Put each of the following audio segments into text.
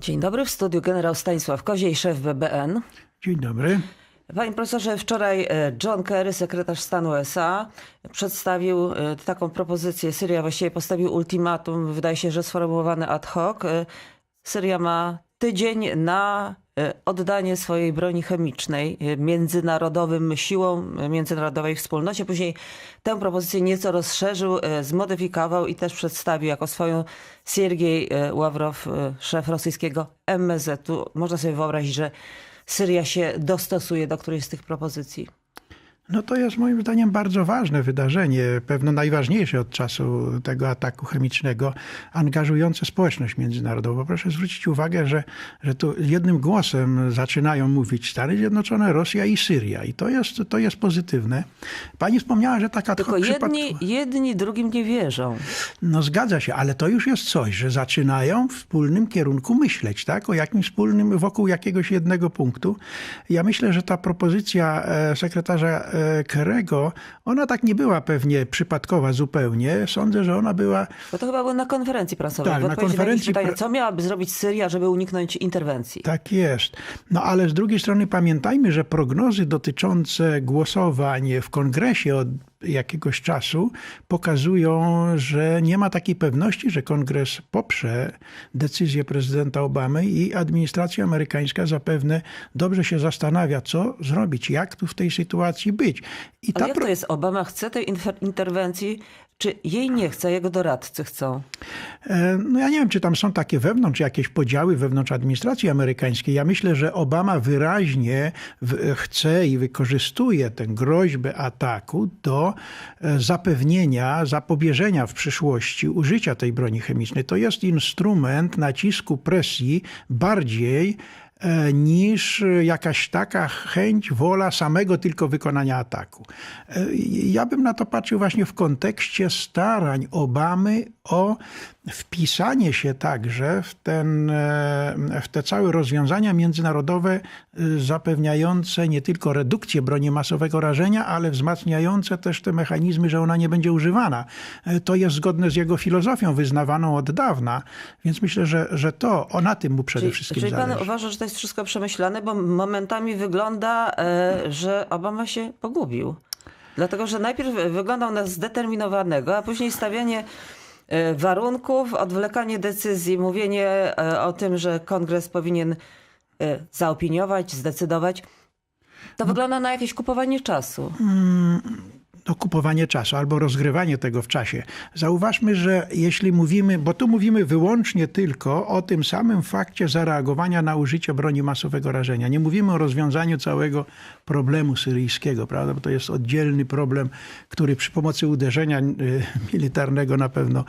Dzień dobry, w studiu generał Stanisław Koziej, szef BBN. Dzień dobry. Panie profesorze, wczoraj e, John Kerry, sekretarz stanu USA, przedstawił e, taką propozycję. Syria właściwie postawił ultimatum, wydaje się, że sformułowane ad hoc. E, Syria ma tydzień na oddanie swojej broni chemicznej e, międzynarodowym siłom, e, międzynarodowej wspólnocie. Później tę propozycję nieco rozszerzył, e, zmodyfikował i też przedstawił jako swoją Siergiej e, Ławrow, e, szef rosyjskiego MSZ-u. Można sobie wyobrazić, że Syria się dostosuje do którejś z tych propozycji. No to jest moim zdaniem bardzo ważne wydarzenie, pewno najważniejsze od czasu tego ataku chemicznego, angażujące społeczność międzynarodową. Proszę zwrócić uwagę, że, że tu jednym głosem zaczynają mówić Stany Zjednoczone, Rosja i Syria. I to jest, to jest pozytywne. Pani wspomniała, że taka Tylko jedni, jedni drugim nie wierzą. No zgadza się, ale to już jest coś, że zaczynają w wspólnym kierunku myśleć, tak? O jakimś wspólnym, wokół jakiegoś jednego punktu. Ja myślę, że ta propozycja e, sekretarza e, Kerego, ona tak nie była pewnie przypadkowa zupełnie. Sądzę, że ona była... Bo to chyba było na konferencji prasowej. Tak, na konferencji jakieś pytanie, co miałaby zrobić Syria, żeby uniknąć interwencji? Tak jest. No ale z drugiej strony pamiętajmy, że prognozy dotyczące głosowań w kongresie od jakiegoś czasu pokazują, że nie ma takiej pewności, że kongres poprze decyzję prezydenta Obamy i administracja amerykańska zapewne dobrze się zastanawia, co zrobić, jak tu w tej sytuacji być. I Ale jak to jest? Obama chce tej interwencji, czy jej nie chce, jego doradcy chcą? E, No ja nie wiem, czy tam są takie wewnątrz jakieś podziały wewnątrz administracji amerykańskiej. Ja myślę, że Obama wyraźnie chce i wykorzystuje tę groźbę ataku do e, zapewnienia, zapobieżenia w przyszłości użycia tej broni chemicznej. To jest instrument nacisku presji bardziej niż jakaś taka chęć, wola samego tylko wykonania ataku. E, Ja bym na to patrzył właśnie w kontekście starań Obamy o wpisanie się także w, ten, e, w te całe rozwiązania międzynarodowe e, zapewniające nie tylko redukcję broni masowego rażenia, ale wzmacniające też te mechanizmy, że ona nie będzie używana. E, To jest zgodne z jego filozofią wyznawaną od dawna, więc myślę, że, że to o na tym mu przede Czyli, wszystkim czyli pan zależy. uważa, że to jest wszystko przemyślane, bo momentami wygląda, że Obama się pogubił. Dlatego, że najpierw wyglądał na zdeterminowanego, a później stawianie warunków, odwlekanie decyzji, mówienie e, o tym, że kongres powinien e, zaopiniować, zdecydować. To wygląda na jakieś kupowanie czasu. To kupowanie czasu albo rozgrywanie tego w czasie. Zauważmy, że jeśli mówimy, bo tu mówimy wyłącznie tylko o tym samym fakcie zareagowania na użycie broni masowego rażenia. Nie mówimy o rozwiązaniu całego problemu syryjskiego, prawda? Bo to jest oddzielny problem, który przy pomocy uderzenia y, militarnego na pewno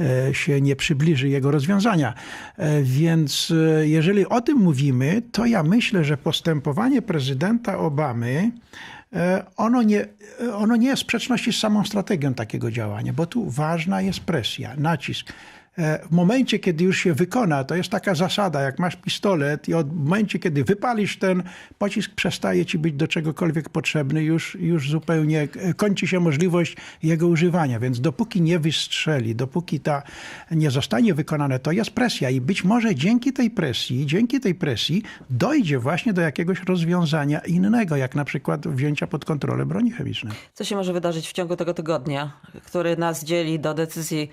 e, się nie przybliży jego rozwiązania. E, Więc e, jeżeli o tym mówimy, to ja myślę, że postępowanie prezydenta Obamy ono nie, ono nie jest w sprzeczności z samą strategią takiego działania, bo tu ważna jest presja, nacisk. E, W momencie, kiedy już się wykona, to jest taka zasada, jak masz pistolet i od momencie, kiedy wypalisz ten pocisk, przestaje ci być do czegokolwiek potrzebny, już, już zupełnie e, kończy się możliwość jego używania. Więc dopóki nie wystrzeli, dopóki ta nie zostanie wykonane, to jest presja i być może dzięki tej presji, dzięki tej presji dojdzie właśnie do jakiegoś rozwiązania innego, jak na przykład wzięcia pod kontrolę broni chemicznej. Co się może wydarzyć w ciągu tego tygodnia, który nas dzieli do decyzji,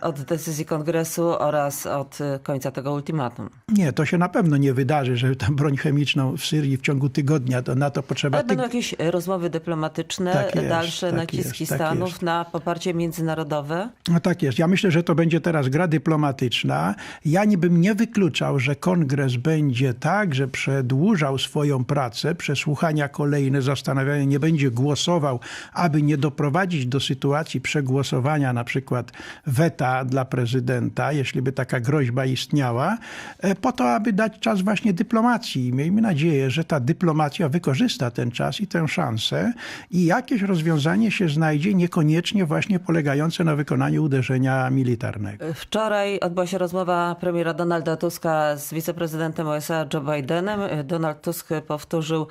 od decyzji kongresu oraz od y, końca tego ultimatum? Nie, to się na pewno nie wydarzy, że tę broń chemiczną w Syrii w ciągu tygodnia, to na to potrzeba... Ale tyg- będą jakieś y, rozmowy dyplomatyczne, Tak jest, dalsze tak naciski jest, tak Stanów jest. na poparcie międzynarodowe? No tak jest. Ja myślę, że to będzie teraz gra dyplomatyczna. Ja nie bym nie wykluczał, że kongres będzie także przedłużał swoją pracę, przesłuchania kolejne, zastanawiania, nie będzie głosował, aby nie doprowadzić do sytuacji przegłosowania na przykład weta dla prezydenta, jeśli by taka groźba istniała, e, po to, aby dać czas właśnie dyplomacji. I miejmy nadzieję, że ta dyplomacja wykorzysta ten czas i tę szansę i jakieś rozwiązanie się znajdzie, niekoniecznie właśnie polegające na wykonaniu uderzenia militarnego. Wczoraj odbyła się rozmowa premiera Donalda Tuska z wiceprezydentem USA Joe Bidenem. Donald Tusk powtórzył,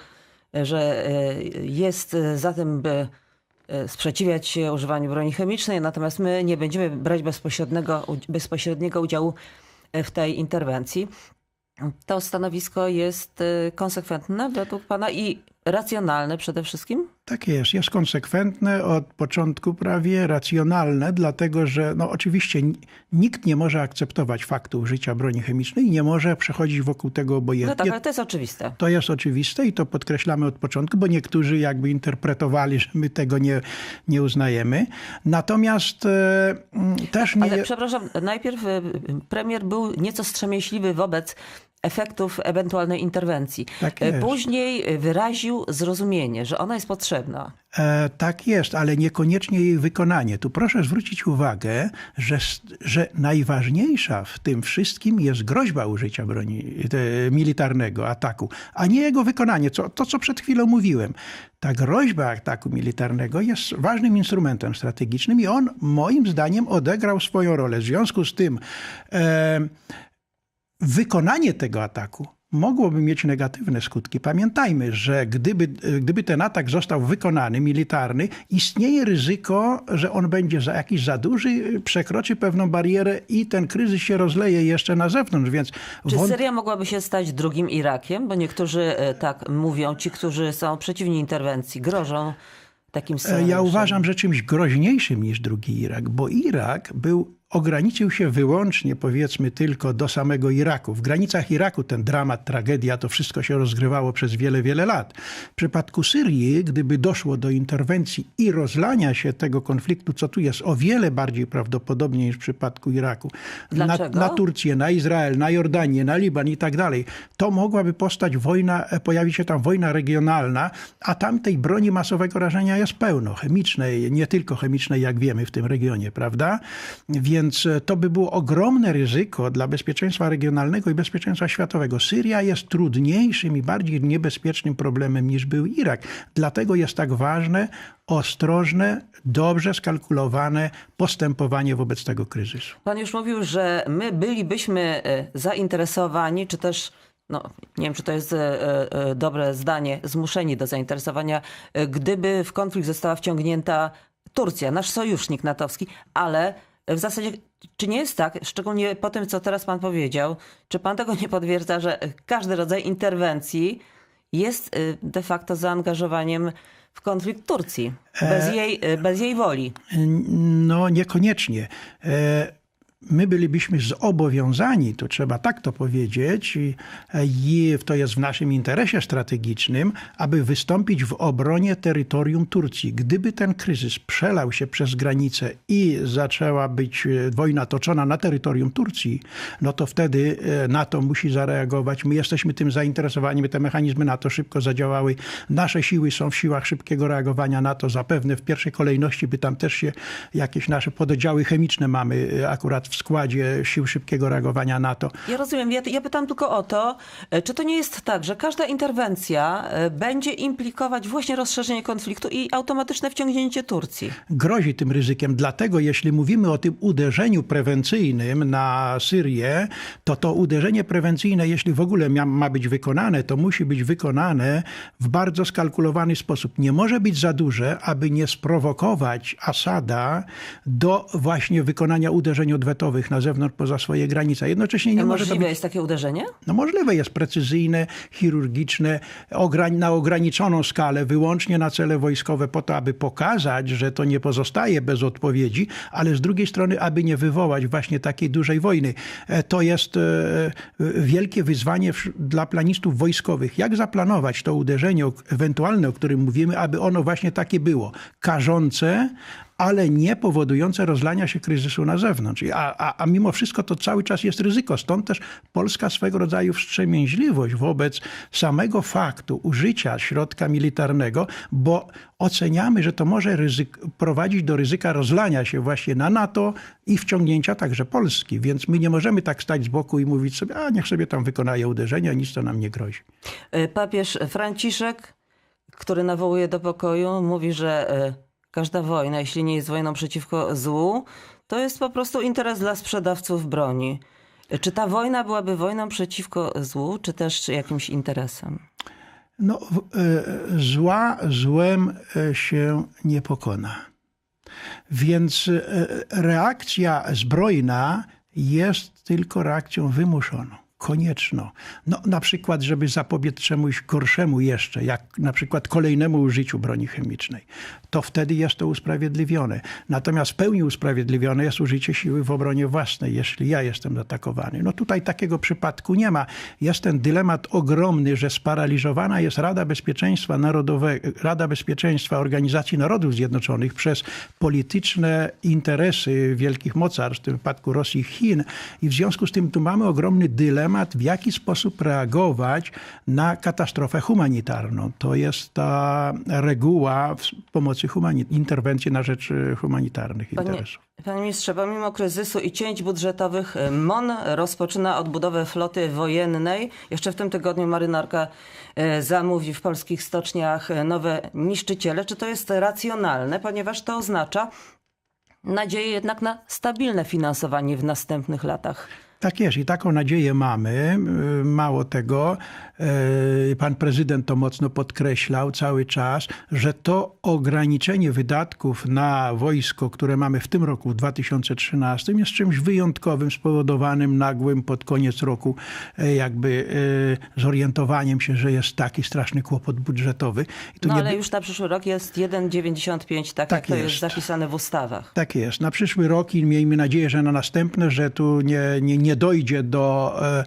że e, jest za tym, by sprzeciwiać się używaniu broni chemicznej, natomiast my nie będziemy brać bezpośredniego, bezpośredniego udziału w tej interwencji. To stanowisko jest y, konsekwentne według pana i racjonalne przede wszystkim? Tak jest, jest konsekwentne od początku prawie, racjonalne, dlatego że no oczywiście ni- nikt nie może akceptować faktu użycia broni chemicznej i nie może przechodzić wokół tego No obojętnie. tak, ale to jest oczywiste. To jest oczywiste i to podkreślamy od początku, bo niektórzy jakby interpretowali, że my tego nie, nie uznajemy. Natomiast e, też nie... Ale przepraszam, najpierw y, premier był nieco wstrzemięźliwy wobec efektów ewentualnej interwencji. Tak E. Później wyraził zrozumienie, że ona jest potrzebna. E, tak jest, ale niekoniecznie jej wykonanie. Tu proszę zwrócić uwagę, że, że najważniejsza w tym wszystkim jest groźba użycia broni e, militarnego, ataku, a nie jego wykonanie. Co, to, co przed chwilą mówiłem. Ta groźba ataku militarnego jest ważnym instrumentem strategicznym i on moim zdaniem odegrał swoją rolę. W związku z tym e, wykonanie tego ataku mogłoby mieć negatywne skutki. Pamiętajmy, że gdyby, gdyby ten atak został wykonany, militarny, istnieje ryzyko, że on będzie za jakiś za duży, przekroczy pewną barierę i ten kryzys się rozleje jeszcze na zewnątrz, więc Czy wąt- Syria mogłaby się stać drugim Irakiem? Bo niektórzy e, tak mówią, ci, którzy są przeciwni interwencji, grożą takim scenariuszem. Ja uważam, że czymś groźniejszym niż drugi Irak, bo Irak był, ograniczył się wyłącznie, powiedzmy, tylko do samego Iraku. W granicach Iraku ten dramat, tragedia, to wszystko się rozgrywało przez wiele, wiele lat. W przypadku Syrii, gdyby doszło do interwencji i rozlania się tego konfliktu, co tu jest o wiele bardziej prawdopodobnie niż w przypadku Iraku, na, na Turcję, na Izrael, na Jordanię, na Liban i tak dalej, to mogłaby postać wojna, e, pojawić się tam wojna regionalna, a tam tej broni masowego rażenia jest pełno, chemicznej, nie tylko chemicznej, jak wiemy w tym regionie, prawda? Więc e, to by było ogromne ryzyko dla bezpieczeństwa regionalnego i bezpieczeństwa światowego. Syria jest trudniejszym i bardziej niebezpiecznym problemem niż był Irak. Dlatego jest tak ważne, ostrożne, dobrze skalkulowane postępowanie wobec tego kryzysu. Pan już mówił, że my bylibyśmy e, zainteresowani, czy też, no nie wiem, czy to jest e, dobre zdanie, zmuszeni do zainteresowania, gdyby w konflikt została wciągnięta Turcja, nasz sojusznik natowski, ale w zasadzie, czy nie jest tak, szczególnie po tym, co teraz pan powiedział, czy pan tego nie potwierdza, że każdy rodzaj interwencji jest e, de facto zaangażowaniem w konflikt Turcji, bez jej, e, bez jej woli? No niekoniecznie. My bylibyśmy zobowiązani, to trzeba tak to powiedzieć, i- to jest w naszym interesie strategicznym, aby wystąpić w obronie terytorium Turcji. Gdyby ten kryzys przelał się przez granicę i zaczęła być e, wojna toczona na terytorium Turcji, no to wtedy e, NATO musi zareagować. My jesteśmy tym zainteresowani, by te mechanizmy NATO szybko zadziałały. Nasze siły są w siłach szybkiego reagowania NATO. Zapewne w pierwszej kolejności by tam też się jakieś nasze pododdziały chemiczne mamy e, akurat w składzie sił szybkiego reagowania NATO. Ja rozumiem. Ja, ja pytam tylko o to, e, czy to nie jest tak, że każda interwencja e, będzie implikować właśnie rozszerzenie konfliktu i automatyczne wciągnięcie Turcji? grozi tym ryzykiem. Dlatego jeśli mówimy o tym uderzeniu prewencyjnym na Syrię, to to uderzenie prewencyjne, jeśli w ogóle ma być wykonane, to musi być wykonane w bardzo skalkulowany sposób. Nie może być za duże, aby nie sprowokować Asada do właśnie wykonania uderzeń odwetowych na zewnątrz poza swoje granice. Jednocześnie nie może to Możliwe być jest takie uderzenie? no możliwe jest precyzyjne, chirurgiczne, ograń- na ograniczoną skalę, wyłącznie na cele wojskowe, po to, aby pokazać, że to nie pozostaje bez odpowiedzi, ale z drugiej strony, aby nie wywołać właśnie takiej dużej wojny. E, To jest e, e, wielkie wyzwanie dla planistów wojskowych. Jak zaplanować to uderzenie ewentualne, o którym mówimy, aby ono właśnie takie było? Karzące, ale nie powodujące rozlania się kryzysu na zewnątrz. A, a, a mimo wszystko to cały czas jest ryzyko. Stąd też polska swego rodzaju wstrzemięźliwość wobec samego faktu użycia środka militarnego, bo oceniamy, że to może ryzyk, prowadzić do ryzyka rozlania się właśnie na NATO i wciągnięcia także Polski. Więc my nie możemy tak stać z boku i mówić sobie, a niech sobie tam wykonają uderzenia, nic to nam nie grozi. E, Papież Franciszek, który nawołuje do pokoju, mówi, że e, każda wojna, jeśli nie jest wojną przeciwko złu, to jest po prostu interes dla sprzedawców broni. Czy ta wojna byłaby wojną przeciwko złu, czy też jakimś interesem? No, e, zła złem e, się nie pokona. Więc e, reakcja zbrojna jest tylko reakcją wymuszoną. Konieczną. No, na przykład, żeby zapobiec czemuś gorszemu jeszcze, jak na przykład kolejnemu użyciu broni chemicznej, to wtedy jest to usprawiedliwione. Natomiast w pełni usprawiedliwione jest użycie siły w obronie własnej, jeśli ja jestem zaatakowany. No tutaj takiego przypadku nie ma. Jest ten dylemat ogromny, że sparaliżowana jest Rada Bezpieczeństwa Narodowego, Rada Bezpieczeństwa Organizacji Narodów Zjednoczonych przez polityczne interesy wielkich mocarstw, w tym wypadku Rosji i Chin. I w związku z tym tu mamy ogromny dylemat, w jaki sposób reagować na katastrofę humanitarną. To jest ta reguła pomocy humanit- interwencji na rzecz e, humanitarnych Panie, interesów. panie ministrze, pomimo kryzysu i cięć budżetowych, y, MON rozpoczyna odbudowę floty wojennej. Jeszcze w tym tygodniu marynarka y, zamówi w polskich stoczniach y, nowe niszczyciele. Czy to jest racjonalne, ponieważ to oznacza nadzieję jednak na stabilne finansowanie w następnych latach? Tak jest i taką nadzieję mamy. Y, Mało tego, y, pan prezydent to mocno podkreślał cały czas, że to ograniczenie wydatków na wojsko, które mamy w tym roku, w 2013, jest czymś wyjątkowym, spowodowanym nagłym pod koniec roku y, jakby zorientowaniem się, że jest taki straszny kłopot budżetowy. No ale już na przyszły rok jest 1,95, tak, Tak jak to jest jest. zapisane w ustawach. Tak jest. Na przyszły rok i miejmy nadzieję, że na następne, że tu nie, nie, nie dojdzie do e,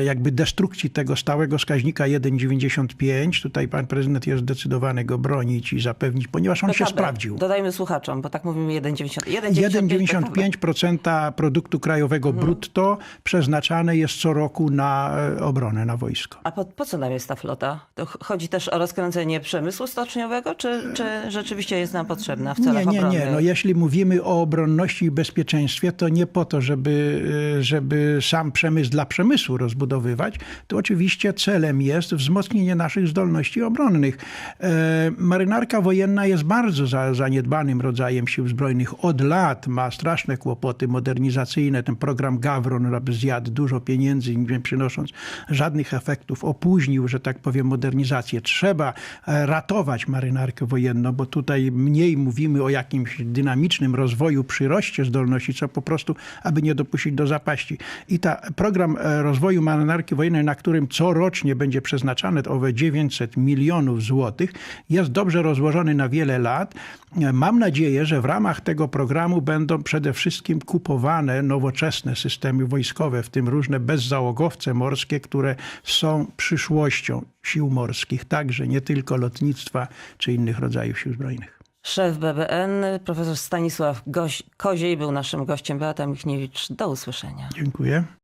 e, jakby destrukcji tego stałego wskaźnika 1,95. Tutaj pan prezydent jest zdecydowany go bronić i zapewnić, ponieważ on się PKB. sprawdził. Dodajmy słuchaczom, bo tak mówimy 1,90. 1,95 PKB. 1,95% produktu krajowego brutto przeznaczane jest co roku na e, obronę, na wojsko. A po, po co nam jest ta flota? To ch- chodzi też o rozkręcenie przemysłu stoczniowego, czy, czy rzeczywiście jest nam potrzebna w celach Nie, nie, obronnych? nie. No, jeśli mówimy o obronności i bezpieczeństwie, to nie po to, żeby, żeby sam przemysł dla przemysłu rozbudowywać. To oczywiście celem jest wzmocnienie naszych zdolności obronnych. E, Marynarka wojenna jest bardzo za, zaniedbanym rodzajem sił zbrojnych. Od lat ma straszne kłopoty modernizacyjne. Ten program Gawron zjadł dużo pieniędzy, nie przynosząc żadnych efektów. Opóźnił, że tak powiem, modernizację. Trzeba e, ratować marynarkę wojenną, bo tutaj mniej mówimy o jakimś dynamicznym rozwoju, przyroście zdolności, co po prostu, aby nie dopuścić do zapaści. I ta program e, rozwoju marynarki wojennej, na którym corocznie będzie przeznaczane owe 900 milionów złotych, jest dobrze rozłożony na wiele lat. E, Mam nadzieję, że w ramach tego programu będą przede wszystkim kupowane nowoczesne systemy wojskowe, w tym różne bezzałogowce morskie, które są przyszłością sił morskich, także nie tylko lotnictwa czy innych rodzajów sił zbrojnych. Szef BBN, profesor Stanisław Goś- Koziej był naszym gościem. Beata Michniewicz, do usłyszenia. Dziękuję.